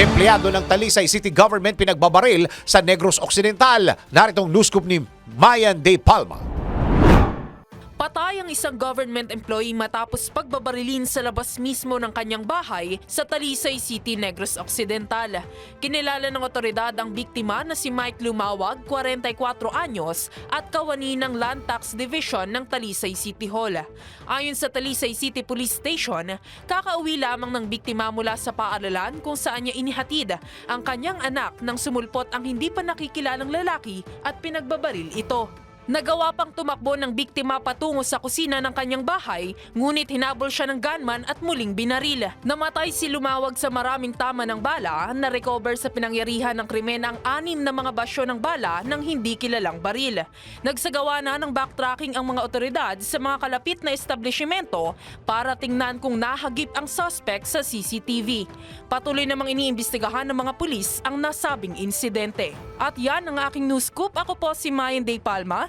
Empleyado ng Talisay City Government pinagbabaril sa Negros Occidental. Naritong news scoop ni Mayan De Palma. Ang isang government employee matapos pagbabarilin sa labas mismo ng kanyang bahay sa Talisay City, Negros Occidental. Kinilala ng otoridad ang biktima na si Mike Lumawag, 44 anyos, at kawani ng Land Tax Division ng Talisay City Hall. Ayon sa Talisay City Police Station, kakauwi lamang ng biktima mula sa paaralan kung saan niya inihatid ang kanyang anak nang sumulpot ang hindi pa nakikilalang lalaki at pinagbabaril ito. Nagawa pang tumakbo ng biktima patungo sa kusina ng kanyang bahay, ngunit hinabol siya ng gunman at muling binaril. Namatay si Lumawag sa maraming tama ng bala, na-recover sa pinangyarihan ng krimen ang anim na mga basyo ng bala ng hindi kilalang baril. Nagsagawa na ng backtracking ang mga otoridad sa mga kalapit na establishmento para tingnan kung nahagip ang suspect sa CCTV. Patuloy namang iniimbestigahan ng mga pulis ang nasabing insidente. At yan ang aking news scoop. Ako po si Mayan Day Palma,